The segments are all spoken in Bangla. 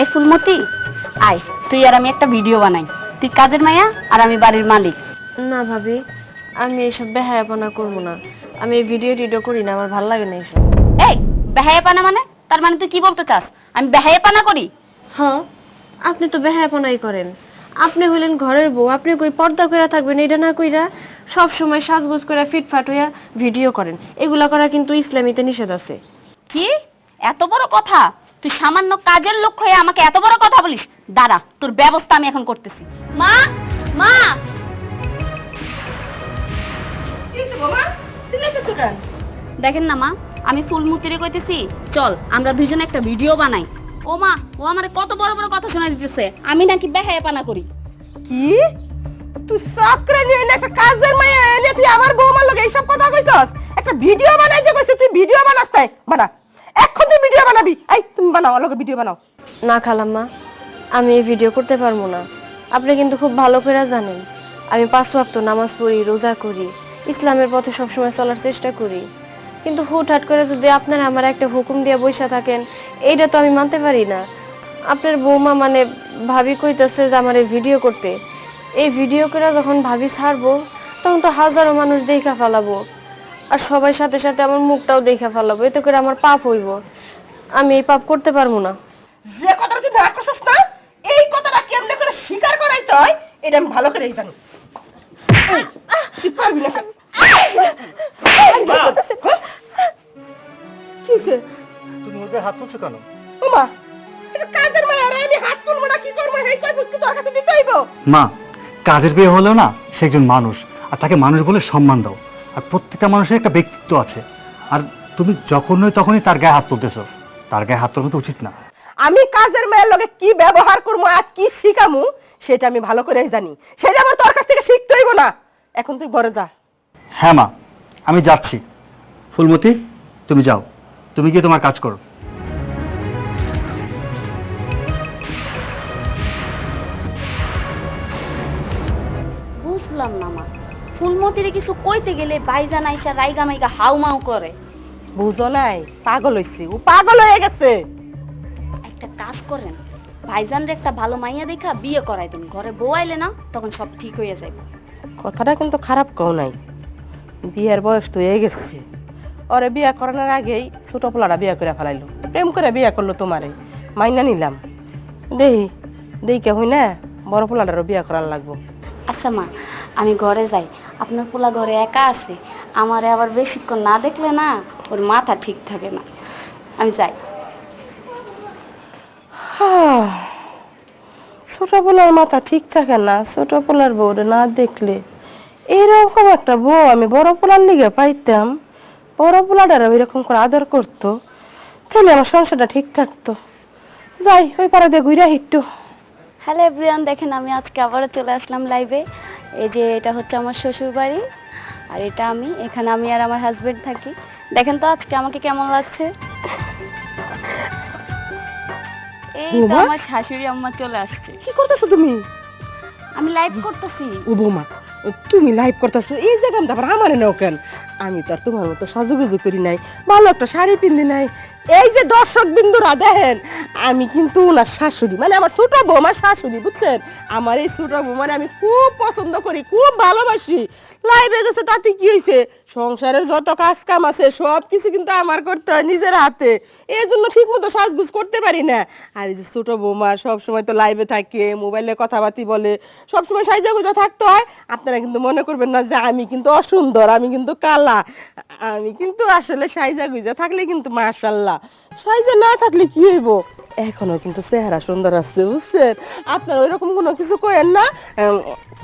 এই ফুলমতি আয় তুই আর আমি একটা ভিডিও বানাই। তুই কাজের মাইয়া আর আমি বাড়ির মালিক। না ভাবি আমি এইসব বেহায়াপনা করব না। আমি এই ভিডিও টিডিও করি না আমার ভালো লাগে না এইসব। এই বেহায়াপানা মানে? তার মানে তুই কি বলতে চাস? আমি বেহায়াপানা করি? হ্যাঁ আপনি তো বেহায়াপনাই করেন। আপনি হইলেন ঘরের বউ আপনি কই পর্দা কইরা থাকবেন এটা না কইরা সব সময় সাজগোজ করে ফিটফাট হইয়া ভিডিও করেন। এগুলা করা কিন্তু ইসলামিতে নিষেধ আছে। কি? এত বড় কথা? তুই সামান্য কাজের লোক হয়ে আমাকে এত বড় কথা বলিস। দাঁড়া, তোর ব্যবস্থা আমি এখন করতেছি। মা মা! দেখেন না মা, আমি ফুলমুতিরে কইতেছি, চল, আমরা দুইজনে একটা ভিডিও বানাই। ও মা, ও আমারে কত বড় বড় কথা শোনা দিতেছে, আমি নাকি বেহায় পানা করি। কি? তুই চাকরি নিয়ে এনে একটা কাজের মায়া এনে তুই আমার বৌমার লগে এইসব কথা কইছস? একটা ভিডিও বানাই যে কইছিস তুই ভিডিও বানাস তাই বানা এখন তুই ভিডিও বানাবি। এই, তুমি বানাও লগে ভিডিও বানাও। না খালাম্মা, আমি এই ভিডিও করতে পারব না। আপনি কিন্তু খুব ভালো করে জানেন। আমি পাঁচ ওয়াক্ত নামাজ পড়ি, রোজা করি, ইসলামের পথে সবসময় চলার চেষ্টা করি। কিন্তু হুটহাট করে যদি আপনারা আমার একটা হুকুম দিয়ে বসে থাকেন, এইটা তো আমি মানতে পারি না। আপনার বৌমা মানে ভাবি কইতেছে যে আমার এই ভিডিও করতে। এই ভিডিও করে যখন ভাবি ছাড়বো, তখন তো হাজারো মানুষ দেখা ফেলাবো আর সবাই সাথে সাথে আমার মুখটাও দেখে ফেলাবো এতে করে আমার পাপ হইব। আমি এই পাপ করতে পারব না। যে কথাটা তুই না করছিস না এই কথাটা কেমনে করে স্বীকার করাইতে হয় এটা আমি ভালো করে জানি। তুই পারবি না? কি? তুমি ওদের হাত তুলছো কেন? ওমা, কাজের মেয়ে, আরে আমি হাত তুলবো না, কি করব, এই কয় বুঝতে তোর কাছে দিতে মা কাজের বিয়ে হলেও না সে একজন মানুষ আর তাকে মানুষ বলে সম্মান দাও। আর প্রত্যেকটা মানুষের একটা ব্যক্তিত্ব আছে। আর তুমি যখনই তখনই তার গায়ে হাত তুলতেছো তার গায়ে হাত তোলা তো উচিত না। আমি কাজের মেয়ের লগে কি ব্যবহার করব আর কি শিখামু সেটা আমি ভালো করে জানি। সেটা আমার তোর কাছ থেকে শিখতে হইব না। এখন তুই ঘরে যা। হ্যাঁ মা আমি যাচ্ছি। ফুলমতি তুমি যাও। তুমি গিয়ে তোমার কাজ করো। বুঝলাম না মা। ফুলমতিরে কিছু কইতে গেলে বাইজান আইসা রাইগা মাইগা হাউ মাউ করে। বুঝো নাই, পাগল হইছে, ও পাগল হয়ে গেছে। একটা কাজ করেন ভাইজানরে একটা ভালো মাইয়া দেখা বিয়ে করাই দেন, ঘরে বউ আইলে না তখন সব ঠিক হয়ে যাবে কথাটা কিন্তু খারাপ কও নাই, বিয়ের বয়স তো হয়ে গেছে। ওরে বিয়ে করানোর আগেই ছোট পোলাটা বিয়ে করে ফেলাইলো, প্রেম করে বিয়ে করল তোমারে, মাইনা নিলাম। দেই দেই কে হই না, বড় পোলাটারও বিয়ে করার লাগবো। আচ্ছা মা, আমি ঘরে যাই আপনার পোলা ঘরে একা আছে আমারে আবার বেশিক্ষণ না দেখলে না ওর মাথা ঠিক থাকে না। আমি যাই। ছোট পোলার মাথা ঠিক থাকে না ছোট পোলার বউরে না দেখলে। এরকম একটা বউ আমি বড় পোলার লিগে পাইতাম বড় পোলাটারও এরকম করে আদর করতো তাহলে আমার সংসারটা ঠিক থাকতো। যাই ওই পাড়া দিয়ে ঘুরে একটু হ্যালো এভরিওয়ান দেখেন আমি আজকে আবারও চলে আসলাম লাইভে এই যে এটা হচ্ছে আমার শ্বশুর বাড়ি আর এটা আমি এখানে আমি আর আমার হাজবেন্ড থাকি। দেখেন তো আজকে আমাকে কেমন লাগছে? এই তো আমার শাশুড়ি আম্মা চলে আসছে। কি করতেছো তুমি? আমি লাইভ করতেছি। ও বৌমা তুমি লাইভ করতেছো এই জায়গা তারপর আমার নেও কেন? আমি তো আর তোমার মতো সাজুগুজু করি নাই ভালো একটা শাড়ি পিন্দি নাই এই যে দর্শক বিন্দুরা, দেখেন, আমি কিন্তু ওনার শাশুড়ি মানে আমার ছোট বৌমার শাশুড়ি, বুঝছেন? আমার এই ছোট বৌমারে আমি খুব পছন্দ করি, খুব ভালোবাসি। লাইভে গেছে, তাতে কি হয়েছে সংসারের যত কাজ কাম আছে, সব কিছু কিন্তু আমার করতে হয় নিজের হাতে। এই জন্য ঠিক মতো সাজগুজ করতে পারি না। আর এই যে ছোট বৌমা সব সময় তো লাইভে থাকে মোবাইলে কথাবার্তি বলে সব সময় সাইজা গুজা থাকতে হয়। আপনারা কিন্তু মনে করবেন না যে আমি কিন্তু অসুন্দর, আমি কিন্তু কালা। আমি কিন্তু আসলে সাইজা গুজা থাকলে কিন্তু মাশাল্লাহ সাইজা না থাকলে কি হইব? এখনও কিন্তু চেহারা সুন্দর আছে, বুঝছেন? আপনারা ওইরকম কোনো কিছু করেন না।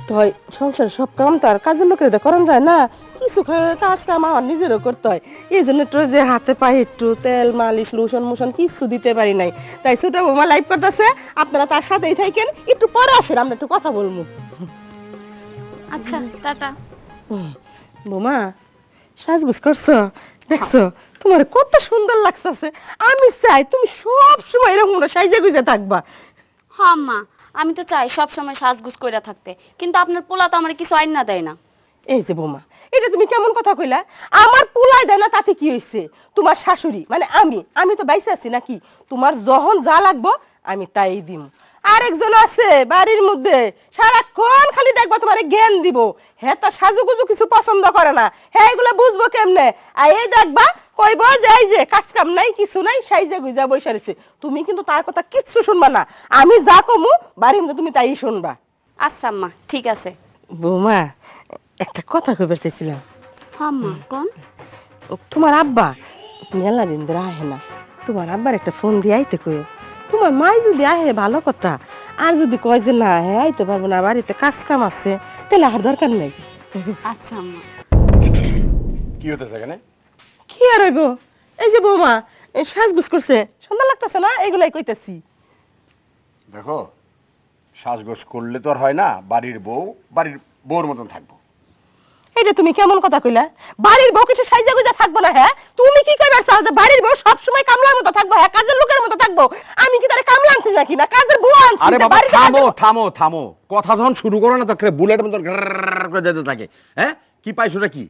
তো সংসারের সব কাম তো আর কাজের লোকের করান যায় না। কিছু কাম আমার নিজেরও করতে হয়। এই জন্য একটু যে হাতে পায়ে একটু তেল মালিশ লোশন মোশন কিছু দিতে পারি নাই। তাই ছোট বৌমা লাইভ করতেছে আপনারা তার সাথেই থাকেন। একটু পরে আসেন আমরা একটু কথা বলব। আচ্ছা টাটা। বৌমা সাজগুজ করছ? দেখছ তোমার কত সুন্দর লাগতেছে। আমি চাই তুমি সব সময় এরকম সাইজে গুজে থাকবা। হ্যাঁ মা আমি তো চাই সব সময় সাজগুজ কইরা থাকতে। কিন্তু আপনার পোলা তো আমার কিছু আইন না দেয় না। এই যে বৌমা এটা তুমি কেমন কথা কইলা? আমার পুলাই দেয় না তাতে কি হয়েছে তোমার শাশুড়ি মানে আমি আমি তো বাইসে আছি নাকি? তোমার যখন যা লাগবো আমি তাই দিম। আরেকজন আছে বাড়ির মধ্যে সারাক্ষণ খালি দেখব তোমার জ্ঞান দিব। হ্যাঁ তা সাজুগুজু কিছু পছন্দ করে না। হ্যাঁ এগুলো বুঝব কেমনে? আর এই দেখবা কইব যে এই যে কাজ কাম নাই কিছু নাই সাইজে গুইজা বসে রয়েছে তুমি কিন্তু তার কথা কিচ্ছু শুনবা না। আমি যা কমু বাড়ির মধ্যে তুমি তাই শুনবা। আচ্ছা আম্মা ঠিক আছে। বৌমা একটা কথা কইবার চাইছিলাম। হ্যাঁ আম্মা কোন? ও, তোমার আব্বা? মেলা দিন ধরে আহে না। তোমার আব্বার একটা ফোন দিয়ে আইতে কই তোমার মাই যদি আহে ভালো কথা। আর যদি কয় যে না হ্যাঁ আইতে পারব না বাড়িতে কাজ কাম আছে তাহলে আর দরকার নেই। আচ্ছা আম্মা। কি হতেছে এখানে? কি আর গো এই যে বৌমা এই সাজগুজ করছে সুন্দর লাগতেছে না? এগুলাই কইতাছি। দেখো সাজগোজ করলে তো আর হয় না বাড়ির বউ বাড়ির বউর মতন থাকব। এইটা তুমি কেমন কথা কইলা? বাড়ির বউ কিছু সাইজা গুজা থাকব না হ্যাঁ? তুমি কি কইবার চাও যে বাড়ির বউ সবসময় কামলার মতো থাকব হ্যাঁ? কাজের লোকের মতো থাকব। আমি কি তারে কামলা আনছি নাকি? না কাজের বউ আনছি আরে বাবা থামো থামো থামো। কথা যখন শুরু করো না তখন বুলেট ঘ্রর করে যেতে থাকে। হ্যাঁ? কি পাইছো কি?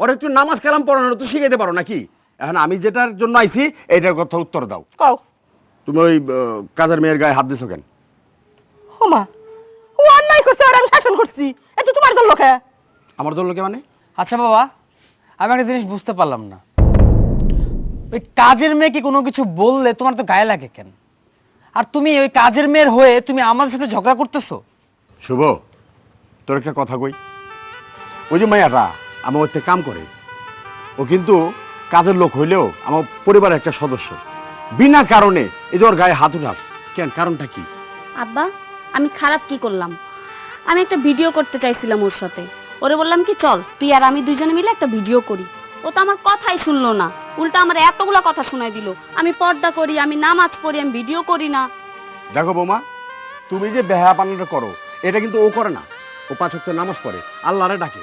ওরা একটু নামাজ কালাম পড়ানো তো শিখাইতে পারো নাকি? এখন আমি যেটার জন্য আইছি এটার কথা উত্তর দাও। কও। তুমি ওই কাজের মেয়ের গায়ে হাত দিছো কেন? হোমা ও অন্যায় করছে আর আমি শাসন করছি। এত তোমার দল লোকে। আমার দল লোকে মানে? আচ্ছা বাবা আমি একটা জিনিস বুঝতে পারলাম না। ওই কাজের মেয়েকে কোনো কিছু বললে তোমার তো গায়ে লাগে কেন? আর তুমি ওই কাজের মেয়ের হয়ে তুমি আমার সাথে ঝগড়া করতেছো? শুভ তোর একটা কথা কই। ওই যে মাইয়াটা আমার ওতে কাম করে। ও কিন্তু কাজের লোক হইলেও আমার পরিবারের একটা সদস্য। বিনা কারণে এই যে ওর গায়ে হাত উঠাস। কেন? কারণটা কি? আব্বা আমি খারাপ কি করলাম? আমি একটা ভিডিও করতে চাইছিলাম ওর সাথে। ওরে বললাম কি চল তুই আর আমি দুইজনে মিলে একটা ভিডিও করি। ও তো আমার কথাই শুনলো না। উল্টা আমার এতগুলা কথা শোনাই দিল। আমি পর্দা করি আমি নামাজ পড়ি আমি ভিডিও করি না। দেখো বৌমা তুমি যে বেহা পানাটা করো এটা কিন্তু ও করে না। ও পাঁচ নামাজ পড়ে আল্লাহরে ডাকে।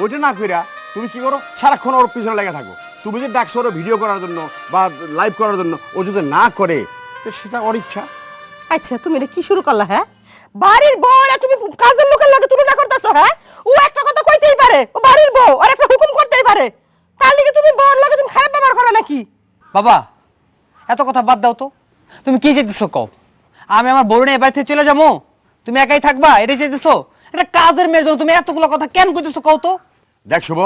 ওইটা না কইরা তুমি কি করো? সারাক্ষণ ওর পিছনে লেগে থাকো। তুমি যে ডাকছো ওর ভিডিও করার জন্য বা লাইভ করার জন্য ও যদি না করে তো সেটা ওর ইচ্ছা। আচ্ছা তুমি এটা কি শুরু করলা হ্যাঁ? বাড়ির বউ তুমি কাজের লোকের লাগে তুলনা করতেছো হ্যাঁ? ও একটা কথা কইতেই পারে ও বাড়ির বউ আর একটা হুকুম করতেই পারে। তার লিগে তুমি বউর লাগে তুমি খারাপ ব্যবহার করো নাকি? বাবা এত কথা বাদ দাও তো। তুমি কি চাইতেছো কও? আমি আমার বউ নিয়ে এবার থেকে চলে যাব? তুমি একাই থাকবা? এটাই চাইতেছো এটা কাজের মেয়ের জন্য তুমি এতগুলো কথা কেন কইতেছো কও তো? দেখ শুভ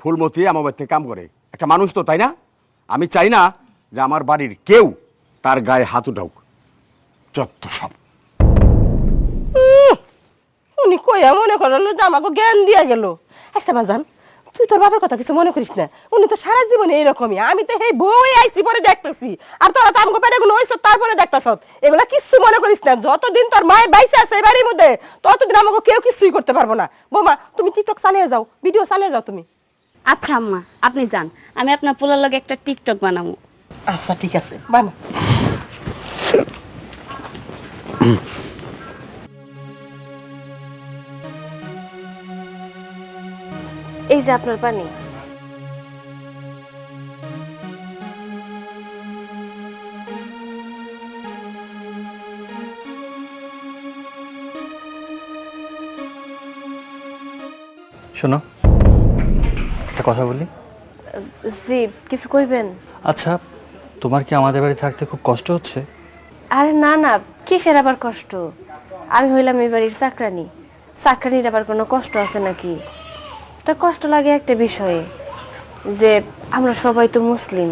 ফুলমতি আমার বাড়িতে কাম করে। একটা মানুষ তো তাই না? আমি চাই না যে আমার বাড়ির কেউ তার গায়ে হাত উঠাউক। যত সব। উনি কইয়া মনে করল যে আমাকে জ্ঞান দিয়া গেল। একটা বাজান তুই তোর বাবার কথা কিছু মনে করিস না। উনি তো সারা জীবনে এইরকমই। আমি তো এই বই আইসি পরে দেখতেছি। আর তোরা তো আমাকে পেটে গুলো তারপরে দেখতেছ। এগুলা কিচ্ছু মনে করিস না। যতদিন তোর মায়ের বাইসে আছে এই বাড়ির মধ্যে ততদিন আমাকে কেউ কিছুই করতে পারব না। বোমা তুমি টিকটক চালিয়ে যাও। ভিডিও চালিয়ে যাও তুমি। আচ্ছা আম্মা আপনি যান। আমি আপনার পোলার লগে একটা টিকটক বানাবো। আচ্ছা ঠিক আছে। বানা এই যে আপনার পানি। শোনো একটা কথা বলি। জি কিছু কইবেন? আচ্ছা তোমার কি আমাদের বাড়ি থাকতে খুব কষ্ট হচ্ছে? আরে না না কিসের আবার কষ্ট? আমি হইলাম এই বাড়ির চাকরানি। চাকরানির আবার কোনো কষ্ট আছে নাকি? তা কষ্ট লাগে একটা বিষয়ে, যে আমরা সবাই তো মুসলিম।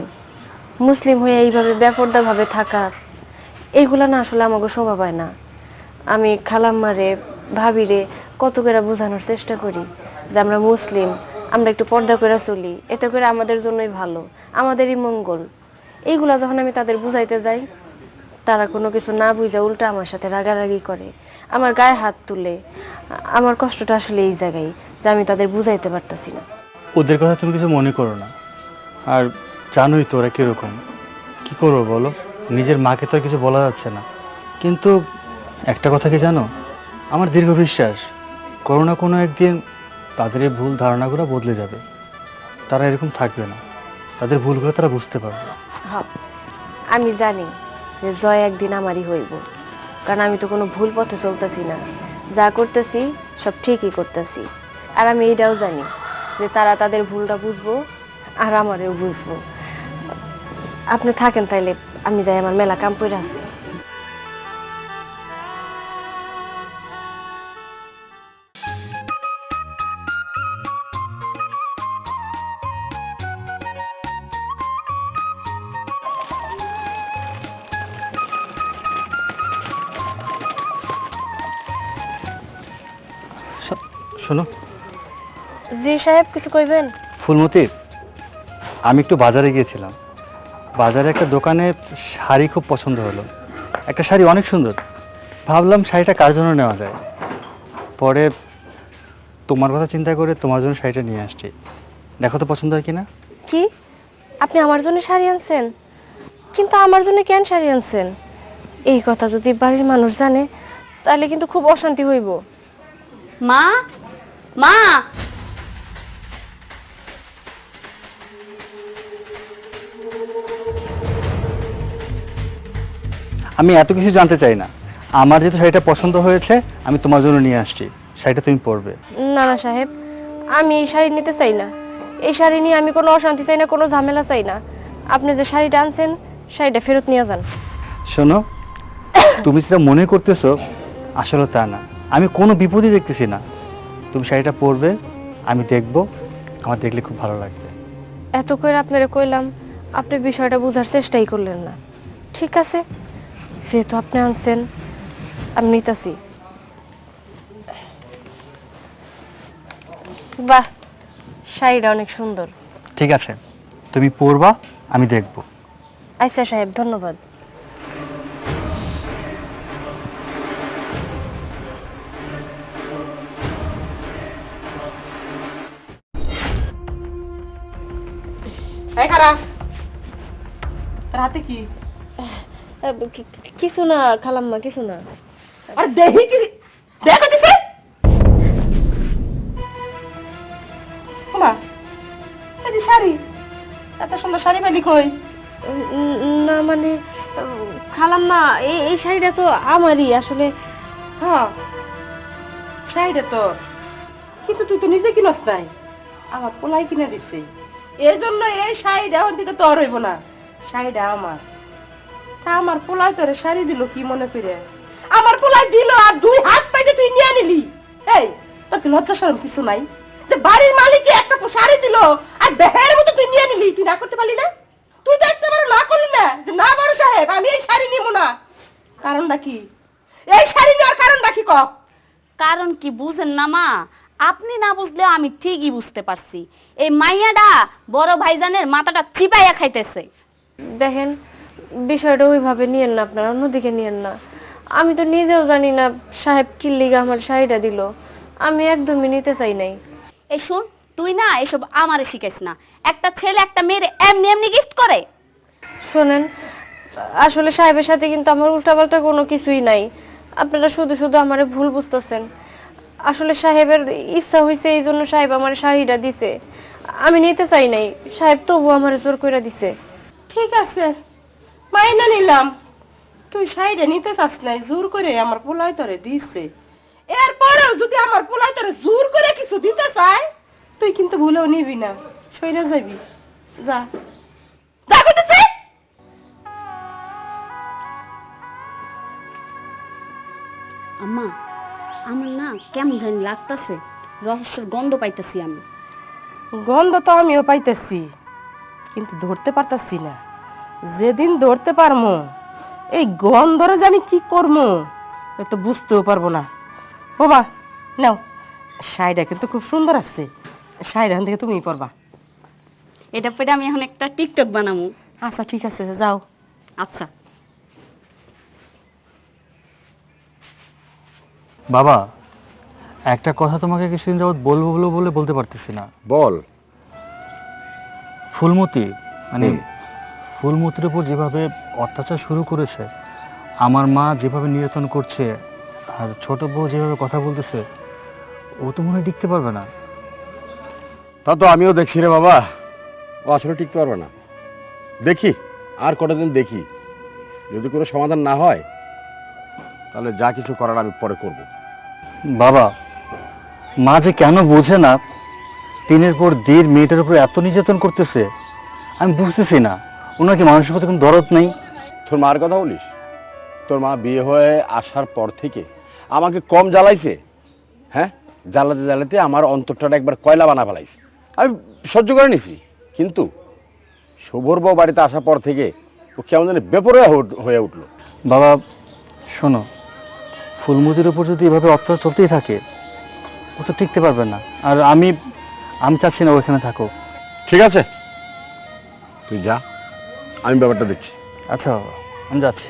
মুসলিম হয়ে এইভাবে বেপর্দা ভাবে থাকা এইগুলা না আসলে আমাকে শোভা পায় না। আমি খালাম্মারে, ভাবিরে কত করে বোঝানোর চেষ্টা করি, যে আমরা মুসলিম, আমরা একটু পর্দা করে চলি এতে করে আমাদের জন্যই ভালো, আমাদেরই মঙ্গল। এইগুলা যখন আমি তাদের বুঝাইতে যাই, তারা কোনো কিছু না বুঝে উল্টা আমার সাথে রাগারাগি করে, আমার গায়ে হাত তুলে। আমার কষ্টটা আসলে এই জায়গায়। যে আমি তাদের বুঝাইতে পারতাছি না। ওদের কথা তুমি কিছু মনে করো না। আর জানোই তো ওরা কীরকম। কি করব বলো? নিজের মাকে তো আর কিছু বলা যাচ্ছে না। কিন্তু একটা কথা কি জানো? আমার দীর্ঘ বিশ্বাস কোনো না কোনো একদিন তাদের এই ভুল ধারণাগুলো বদলে যাবে। তারা এরকম থাকবে না। তাদের ভুলগুলো তারা বুঝতে পারবে। হ্যাঁ, আমি জানি যে জয় একদিন আমারই হইব। কারণ আমি তো কোনো ভুল পথে চলতেছি না। যা করতেছি সব ঠিকই করতেছি। আর আমি এটাও জানি যে তারা তাদের ভুলটা বুঝব আর আমারও বুঝব। আপনি থাকেন তাইলে, আমি যাই আমার মেলা কাম করে আছে শোনো জি সাহেব কিছু কইবেন? ফুলমতির আমি একটু বাজারে গিয়েছিলাম। বাজারে একটা দোকানে শাড়ি খুব পছন্দ হলো। একটা শাড়ি অনেক সুন্দর। ভাবলাম শাড়িটা কার জন্য নেওয়া যায়? পরে তোমার কথা চিন্তা করে তোমার জন্য শাড়িটা নিয়ে আসছি। দেখো তো পছন্দ হয় কিনা? কি? আপনি আমার জন্য শাড়ি আনছেন? কিন্তু আমার জন্য কেন শাড়ি আনছেন? এই কথা যদি বাড়ির মানুষ জানে তাহলে কিন্তু খুব অশান্তি হইব। মা মা! আমি এত কিছু জানতে চাই না। আমার যেহেতু শাড়িটা পছন্দ হয়েছে আমি তোমার জন্য নিয়ে আসছি। শাড়িটা তুমি পরবে। না না সাহেব আমি এই শাড়ি নিতে চাই না। এই শাড়ি নিয়ে আমি কোনো অশান্তি চাই না কোনো ঝামেলা চাই না। আপনি যে শাড়িটা আনছেন শাড়িটা ফেরত নিয়ে যান। শোনো তুমি যেটা মনে করতেছো আসলে তা না। আমি কোনো বিপদই দেখতেছি না। তুমি শাড়িটা পরবে আমি দেখব। আমার দেখলে খুব ভালো লাগবে। এত করে আপনারে কইলাম আপনি বিষয়টা বোঝার চেষ্টাই করলেন না। ঠিক আছে? যেহেতু আপনি আনছেন আমি নিতেছি। বাহ শাড়িটা অনেক সুন্দর। ঠিক আছে তুমি পরবা আমি দেখব। আচ্ছা সাহেব ধন্যবাদ। এই খারা রাতে কি- কিছু না খালাম্মা কিছু না। আর দেহি কি দেখো দিছে? মা এই শাড়ি। এত সুন্দর শাড়ি পালি কই? না মানে খালাম্মা এই এই শাড়িটা তো আমারই আসলে। হ্যাঁ শাড়িটা তো কিন্তু তুই তো নিজে কিনস নাই। আমার পোলাই কিনে দিছে। এর জন্য এই শাড়িটা ওর দিকে তোর হইব না। শাড়িটা আমার। তা আমার পোলাই তোরে শাড়ি দিল কি মনে করে? আমার পোলাই দিল আর দুই হাত পাইতে তুই নিয়ে নিলি। এই তোর কি লজ্জা সরম কিছু নাই? যে বাড়ির মালিক একটা শাড়ি দিল আর দেহের মতো তুই নিয়ে নিলি তুই না করতে পারলি না? তুই তো একটা না করলি না যে না বড় সাহেব আমি এই শাড়ি নিব না। কারণটা কি? এই শাড়ি নেওয়ার কারণটা কি ক কারণ কি বুঝেন না মা আপনি না বুঝলেও আমি ঠিকই বুঝতে পারছি। এই মাইয়াডা বড় ভাইজানের মাথাটা চিপাইয়া খাইতেছে। দেখেন বিষয়টা ওইভাবে নিয়েন না আপনারা অন্যদিকে নিয়েন না। আমি তো নিজেও জানি না সাহেব কি লিগা আমার শাড়িটা দিল। আমি একদমই নিতে চাই নাই। এই শুন তুই না এসব আমারে শিখাইস না। একটা ছেলে একটা মেয়ের এমনি এমনি গিফট করে। শোনেন আসলে সাহেবের সাথে কিন্তু আমার উল্টাপাল্টা কোনো কিছুই নাই। আপনারা শুধু শুধু আমারে ভুল বুঝতেছেন। আসলে সাহেবের ইচ্ছা হয়েছে এই জন্য সাহেব আমার শাড়িটা দিছে আমি নিতে চাই নাই সাহেব তবু আমার জোর করে দিছে। ঠিক আছে। মাইনা নিলাম। তুই শাড়িটা নিতে চাস নাই জোর করে আমার পোলাই তোরে দিছে। এরপরেও যদি আমার পোলাই তোরে জোর করে কিছু দিতে চায় তুই কিন্তু ভুলেও নিবি না। সইরে যাবি। যা। যা করতেছে! আম্মা আমার না কেমন জানি লাগতাছে রহস্যের গন্ধ পাইতেছি আমি। গন্ধ তো আমিও পাইতেছি কিন্তু ধরতে পারতাছি না। যেদিন ধরতে পারমো এই গন্ধরে জানি কি করব তো বুঝতেও পারব না। বাবা নাও শাড়িটা কিন্তু খুব সুন্দর আছে শাড়িটা থেকে তুমি পরবা। এটা পেটে আমি এখন একটা টিকটক বানাবো আচ্ছা ঠিক আছে যাও। আচ্ছা। বাবা একটা কথা তোমাকে কিছুদিন যাবত বলব বলব বলে বলতে পারতেছি না। বল। ফুলমতি মানে। ফুলমতির উপর যেভাবে অত্যাচার শুরু করেছে আমার মা যেভাবে নির্যাতন করছে আর ছোট বউ যেভাবে কথা বলতেছে ও তো মনে হয় টিকতে পারবে না। তা তো আমিও দেখছি রে বাবা ও আসলে টিকতে পারবে না। দেখি আর কটা দিন দেখি। যদি কোনো সমাধান না হয় তাহলে যা কিছু করার আমি পরে করব। বাবা মা যে কেন বোঝে না দিনের পর দিন মেয়েটার উপর এত নির্যাতন করতেছে আমি বুঝতেছি না। ওনার কি মানুষের প্রতি কোনো দরদ নেই? তোর মার কথা বলিস? তোর মা বিয়ে হয়ে আসার পর থেকে আমাকে কম জ্বালাইছে। হ্যাঁ? জ্বালাতে জ্বালাতে আমার অন্তরটা একবার কয়লা বানা ফেলাইছে। আমি সহ্য করে নিছি। কিন্তু শুভর বউ বাড়িতে আসার পর থেকে ও কেমন জানি বেপরে হয়ে উঠল। বাবা শোনো ফুলমতির উপর যদি এভাবে অত্যাচার চলতেই থাকে ও তো টিকতে পারবে না। আর আমি আমি চাচ্ছি না ওখানে থাকো ঠিক আছে। তুই যা। আমি ব্যাপারটা দেখছি। আচ্ছা বাবা আমি যাচ্ছি।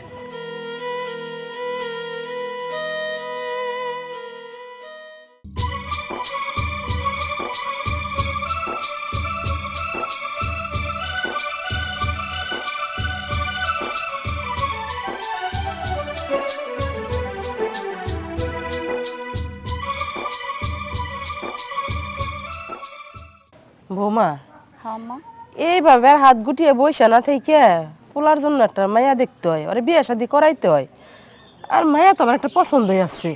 বৌমা হ্যাঁ মা। এইভাবে আর হাত গুটিয়ে বইসা না থেকে পোলার জন্য একটা মায়া দেখতে হয় ওরে বিয়ে শাদি করাইতে হয়। আর মায়া তো আমার একটা পছন্দ আছে।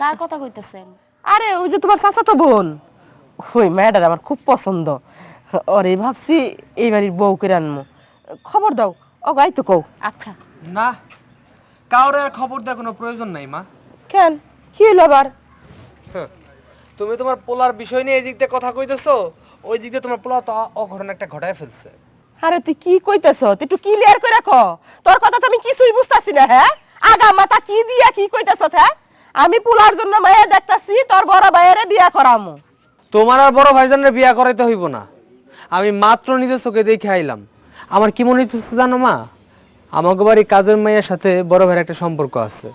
কার কথা কইতেছেন? আরে ওই যে তোমার চাচাতো বোন। ওই মায়াটার আমার খুব পছন্দ। ওরে ভাবছি এই বাড়ির বউ করে আনব খবর দাও ও গাই তো কও। আচ্ছা। না কাউরে খবর দেওয়ার কোনো প্রয়োজন নাই মা। কেন? কি হলো আবার? তুমি তোমার পোলার বিষয় নিয়ে এই দিক দিয়ে কথা কইতেছো? ওই দিক দিয়ে তোমার পোলা তো অঘটন একটা ঘটায় ফেলছে। আরে তুই কি কইতেছ? তুই একটু ক্লিয়ার করে রাখো। তোর কথা তো আমি কিছুই বুঝতাছি না হ্যাঁ? আগা মাথা কি দিয়া কি কইতেছ হ্যাঁ? আমি পোলার জন্য মায়া দেখতাছি তোর বড় ভাইয়েরে বিয়া করামু। তোমার আর বড় ভাইজানের বিয়া করাইতে হইব না। আমি মাত্র নিজের চোখে দেখে আইলাম। আমার কি মনে হচ্ছে জানো মা? আমাকে বাড়ি কাজের মেয়ের সাথে বড় ভাইয়ের একটা সম্পর্ক আছে।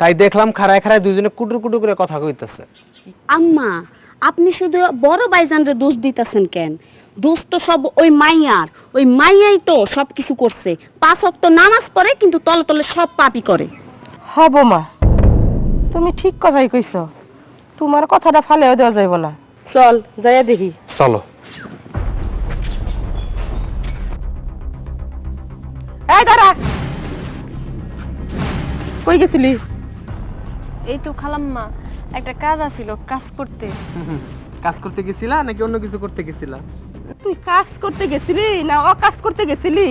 তাই দেখলাম খাড়ায় খাড়ায় দুজনে কুটুর কুটু করে কথা কইতেছে। আম্মা আপনি শুধু বড় ভাইজানরে দোষ দিতেছেন কেন? দোষ তো সব ওই মাইয়ার। ওই মাইয়াই তো সব কিছু করছে। পাঁচ অক্ত নামাজ পড়ে কিন্তু তলে তলে সব পাপই করে। হব মা। তুমি ঠিক কথাই কইছ। তোমার কথাটা ফালেও দেওয়া যাইব না। চল যাইয়া দেখি। চলো। এই দাঁড়া। কই গেছিলি? এই তো খালাম্মা। একটা কাজ আছিল কাজ করতে। কাজ করতে গেছিলা নাকি অন্য কিছু করতে গেছিলা? তুই কাজ করতে গেছিলি না ও কাজ করতে গেছিলি?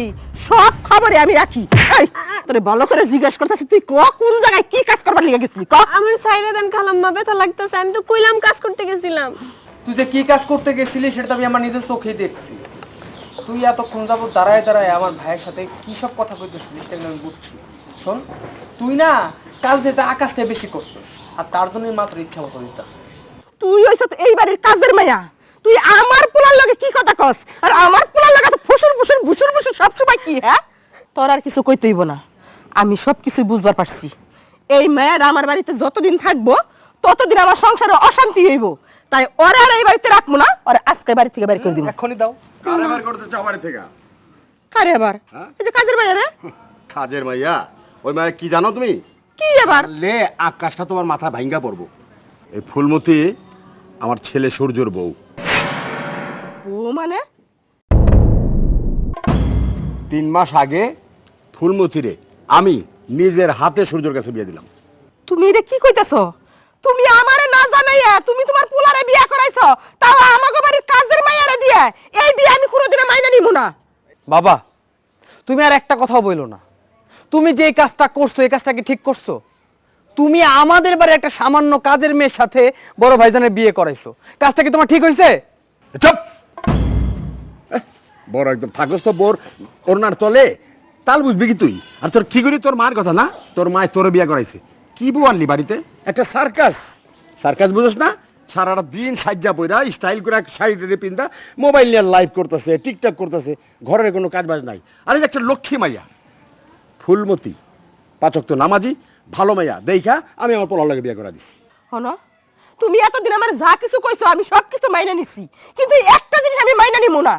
সব খবরে আমি রাখি। এই, তোরে ভালো করে জিজ্ঞেস করতেছি তুই ক কোন জায়গায় কি কাজ করবার লিগে গেছিলি? ক। আমার সাইডে দেন খালাম্মা ব্যথা লাগতেছে আমি তো কইলাম কাজ করতে গেছিলাম। তুই যে কি কাজ করতে গেছিলি সেটা তো আমি আমার নিজের চোখেই দেখছি। তুই এতক্ষণ যাবত দাঁড়ায় দাঁড়ায় আমার ভাইয়ের সাথে কি সব কথা কইতেছিলি সেটা আমি বুঝছি। শোন তুই না কাজ যেতে আকাশটা বেশি করছিস আর তার জন্যই মাত্র ইচ্ছা মতো দিতাম। তুই হইছ এই বাড়ির কাজের মায়া। তুই আমার পোলার লগে কি কথা কস? আর আমার পোলার লগে তো ফুসুর ফুসুর বুসুর বুসুর সব সময় কি হ্যাঁ? তোর আর কিছু কইতে হইব না। আমি সব কিছু বুঝবার পারছি। এই মায়াটা আমার বাড়িতে যতদিন থাকব ততদিন আমার সংসারে অশান্তি হইব। তাই ওরে আর এই বাড়িতে রাখব না ওরে আজকে বাড়ি থেকে বের করে দিব। এখনই দাও। কারে বের করতে চাও বাড়ি থেকে। কারে আবার? হ্যাঁ? এই যে কাজের মায়া রে। কাজের মাইয়া ওই মায়ের কি জানো তুমি? কি আবার লে আকাশটা তোমার মাথা ভাঙ্গা পড়ব। এই ফুলমতি আমার ছেলে সূর্যর বউ। ও মানে? তিন মাস আগে ফুলমতিরে আমি নিজের হাতে সূর্যর কাছে বিয়ে দিলাম। তুমি এটা কি কইতাছো? তুমি আমারে না জানাইয়া তুমি তোমার পোলারে বিয়া করাইছো তাও আমাকে বাড়ির কাজের মাইয়ারে দিয়ে। এই বিয়ে আমি কোনোদিনও মাইনা নিব না। বাবা তুমি আর একটা কথাও বইলো না। তুমি যে এই কাজটা করছ, এই কাজটাকে ঠিক করছ? তুমি আমাদের বাড়ি একটা সামান্য কাজের মেয়ের সাথে বড় ভাইজানের বিয়ে করাইছো। কাজটা কি তোমার ঠিক হয়েছে চুপ! বড় একদম থাকস তো বোর করোনার তলে। তাল বুঝবি কি তুই? আর তোর কি করি? তোর মার কথা না? তোর মায় তোর বিয়ে করাইছে। কি বউ আনলি বাড়িতে? একটা সার্কাস। সার্কাস বুঝোস না? সারাটা দিন সাজ্জা পইরা স্টাইল করে এক সাইডে পিন্দা মোবাইল নিয়ে লাইভ করতেছে, টিকটক করতেছে, ঘরের কোনো কাজ বাজ নাই। আরে একটা লক্ষ্মী মাইয়া ফুলমতি পাচক তো নামাজি ভালো মাইয়া দেখা আমি আমার পোলার লাগে বিয়ে করা দিই হনো তুমি এতদিন আমার যা কিছু কইছো আমি সব কিছু মাইনা নিছি। কিন্তু একটা জিনিস আমি মাইনা নিব না।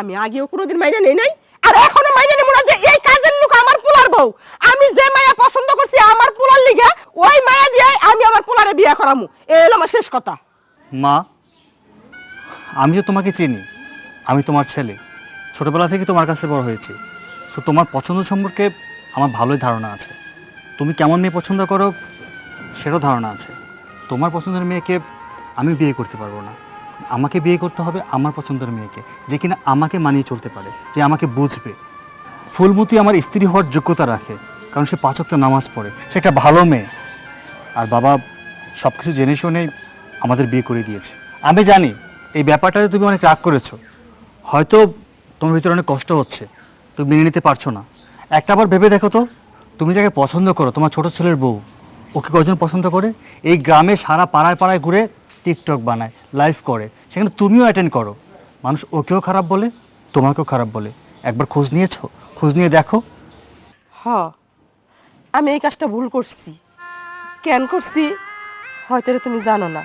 আমি আগেও কোনোদিন মাইনা নেই নাই আর এখনও মাইনা নিব না যে এই কাজের লোক আমার পোলার বউ। আমি যে মায়া পছন্দ করছি আমার পোলার লিগে ওই মায়া দিয়ে আমি আমার পোলারে বিয়া করামু। এই হলো আমার শেষ কথা। মা আমি তো তোমাকে চিনি। আমি তোমার ছেলে। ছোটবেলা থেকে তোমার কাছে বড় হয়েছি। তো তোমার পছন্দ সম্পর্কে আমার ভালোই ধারণা আছে। তুমি কেমন মেয়ে পছন্দ করো সেটাও ধারণা আছে। তোমার পছন্দের মেয়েকে আমি বিয়ে করতে পারব না। আমাকে বিয়ে করতে হবে আমার পছন্দের মেয়েকে, যে কিনা আমাকে মানিয়ে চলতে পারে, যে আমাকে বুঝবে। ফুলমতি আমার স্ত্রী হওয়ার যোগ্যতা রাখে, কারণ সে পাঁচক নামাজ পড়ে। সে একটা ভালো মেয়ে। আর বাবা সব কিছু জেনে শুনে আমাদের বিয়ে করে দিয়েছে। আমি জানি, এই ব্যাপারটাতে তুমি অনেক রাগ করেছ। হয়তো তোমার ভিতরে অনেক কষ্ট হচ্ছে। তুমি মেনে নিতে পারছ না। একটা বার ভেবে দেখো তো। তুমি যাকে পছন্দ করো, তোমার ছোট ছেলের বউ, ওকে কজন পছন্দ করে? এই গ্রামে সারা পাড়ায় পাড়ায় ঘুরে টিকটক বানায় লাইভ করে। সেখানে তুমিও অ্যাটেন্ড করো। মানুষ ওকেও খারাপ বলে, তোমাকেও খারাপ বলে। একবার খোঁজ নিয়েছো? খোঁজ নিয়ে দেখো। হ আমি এই কাজটা ভুল করছি। কেন করছি? হয়তো তুমি জানো না।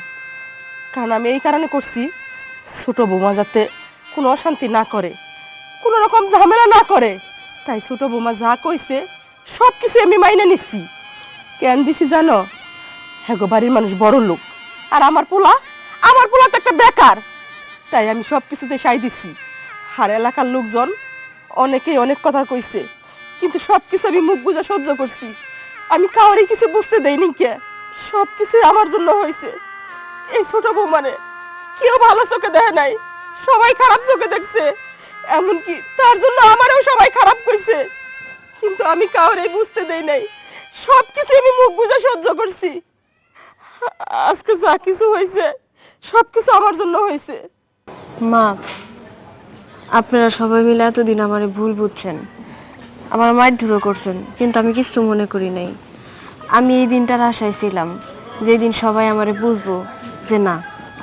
কারণ আমি এই কারণে করছি, ছোট বৌমা যাতে কোনো অশান্তি না করে, কোনো রকম ঝামেলা না করে। তাই ছোট বৌমা যা কইছে সব কিছু আমি মাইনে নিচ্ছি কেন দিছি জানো? হ্যাগো বাড়ির মানুষ বড় লোক। আর আমার পোলা আমার পোলা তো একটা বেকার। তাই আমি সব কিছুতে সাই দিছি। আর এলাকার লোকজন অনেকেই অনেক কথা কইছে, কিন্তু সবকিছু আমি মুখ বুঝা সহ্য করছি। আমি কাউরে কিছু বুঝতে দেইনি কে। সবকিছু আমার জন্য হয়েছে এই ছোট বৌমানে কেউ ভালো চোখে দেখে নাই, সবাই খারাপ চোখে দেখছে। এমনকি তার জন্য আমারও সবাই খারাপ কইছে। কিন্তু আমি কাউরে বুঝতে দেই নাই। সবকিছু আমি মুখ বুঝে সহ্য করছি। আজকে যা কিছু হয়েছে, সবকিছু আমার জন্য হয়েছে। মা, আপনারা সবাই মিলে এতদিন আমারে ভুল বুঝছেন। আমার মায়ের ধুলো করছেন, কিন্তু আমি কিছু মনে করি নাই। আমি এই দিনটার আশায় ছিলাম, যেদিন সবাই আমারে বুঝব যে না,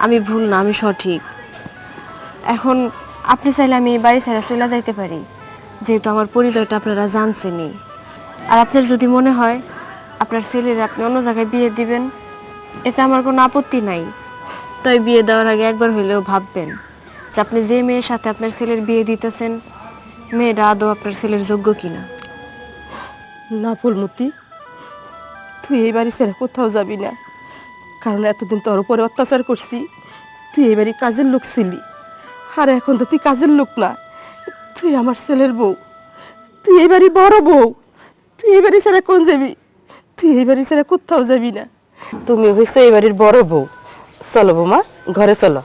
আমি ভুল না, আমি সঠিক। এখন আপনি চাইলে আমি এই বাড়ি ছেড়ে চলে যাইতে পারি। যেহেতু আমার পরিচয়টা আপনারা জানছেনই। আর আপনার যদি মনে হয়, আপনার ছেলের আপনি অন্য জায়গায় বিয়ে দিবেন, এতে আমার কোনো আপত্তি নাই। তাই বিয়ে দেওয়ার আগে একবার হইলেও ভাববেন যে আপনি যে মেয়ের সাথে আপনার ছেলের বিয়ে দিতেছেন, মেয়েটা আদৌ আপনার ছেলের যোগ্য কিনা? না, ফুলমতি, তুই এই বাড়ি ছেড়ে কোথাও যাবি না। কারণ এতদিন তোর উপরে অত্যাচার করছি, তুই এই বাড়ি কাজের লোক ছিলি। আর এখন তো তুই কাজের লোক না। তুই আমার ছেলের বউ। তুই এই বাড়ি বউ। তুই বাড়ি ছেড়ে কোন যাবি? তুই বাড়ি ছেড়ে কোথাও যাবি না। তুমি হয়েছে এই বাড়ির বড় বউ। চলো বৌমা, ঘরে চলো।